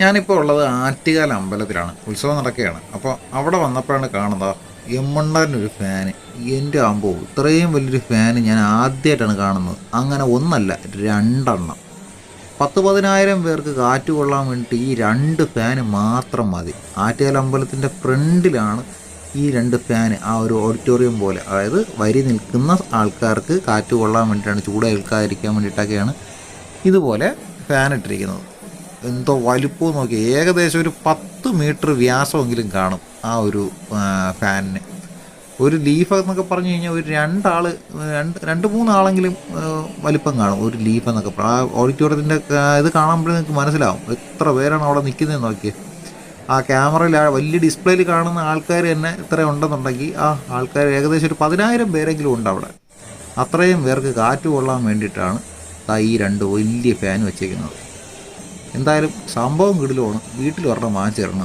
ഞാനിപ്പോൾ ഉള്ളത് ആറ്റുകാല അമ്പലത്തിലാണ്. ഉത്സവം നടക്കുകയാണ്. അപ്പോൾ അവിടെ വന്നപ്പോഴാണ് കാണുന്നത് ഒരു ഫാന് എന്റെ ആകുമ്പോൾ ഇത്രയും വലിയൊരു ഫാന് ഞാൻ ആദ്യമായിട്ടാണ് കാണുന്നത്. അങ്ങനെ ഒന്നല്ല രണ്ടെണ്ണം. പത്ത് പതിനായിരം പേർക്ക് കാറ്റ് കൊള്ളാൻ വേണ്ടിയിട്ട് ഈ രണ്ട് ഫാന് മാത്രം മതി. ആറ്റുകാല അമ്പലത്തിന്റെ ഫ്രണ്ടിലാണ് ഈ രണ്ട് ഫാന് ആ ഒരു ഓഡിറ്റോറിയം പോലെ. അതായത് വരി നിൽക്കുന്ന ആൾക്കാർക്ക് കാറ്റ് കൊള്ളാൻ വേണ്ടിയിട്ടാണ് ചൂട് ഏൽക്കാതിരിക്കാൻ വേണ്ടിയിട്ടൊക്കെയാണ് ഇതുപോലെ ഫാൻ ഇട്ടിരിക്കുന്നത്. എന്തോ വലുപ്പം നോക്കി. ഏകദേശം ഒരു പത്ത് മീറ്റർ വ്യാസമെങ്കിലും കാണും ആ ഒരു ഫാനിന്. ഒരു ലീഫ് എന്നൊക്കെ പറഞ്ഞു കഴിഞ്ഞാൽ ഒരു രണ്ടാൾ രണ്ട് രണ്ട് മൂന്നാളെങ്കിലും വലിപ്പം കാണും. ഒരു ലീഫ് എന്നൊക്കെ ആ ഓഡിറ്റോറിയത്തിന്റെ ഇത് കാണുമ്പോഴേ നിങ്ങൾക്ക് മനസ്സിലാവും. എത്ര പേരാണ് അവിടെ നിൽക്കുന്നത് നോക്കിയേ. ആ ക്യാമറയിൽ വലിയ ഡിസ്പ്ലേയിൽ കാണുന്ന ആൾക്കാർ തന്നെ ഇത്ര ഉണ്ടെന്നുണ്ടെങ്കിൽ ആ ആൾക്കാർ ഏകദേശം ഒരു പതിനായിരം പേരെങ്കിലും ഉണ്ട് അവിടെ. അത്രയും പേർക്ക് കാറ്റ് കൊള്ളാൻ വേണ്ടിയിട്ടാണ് ഈ രണ്ട് വലിയ ഫാൻ വെച്ചേക്കുന്നത്. എന്തായാലും സംഭവം കിടിലുമാണ്. വീട്ടിൽ ഒരെണ്ണം വാങ്ങിച്ചു തരണം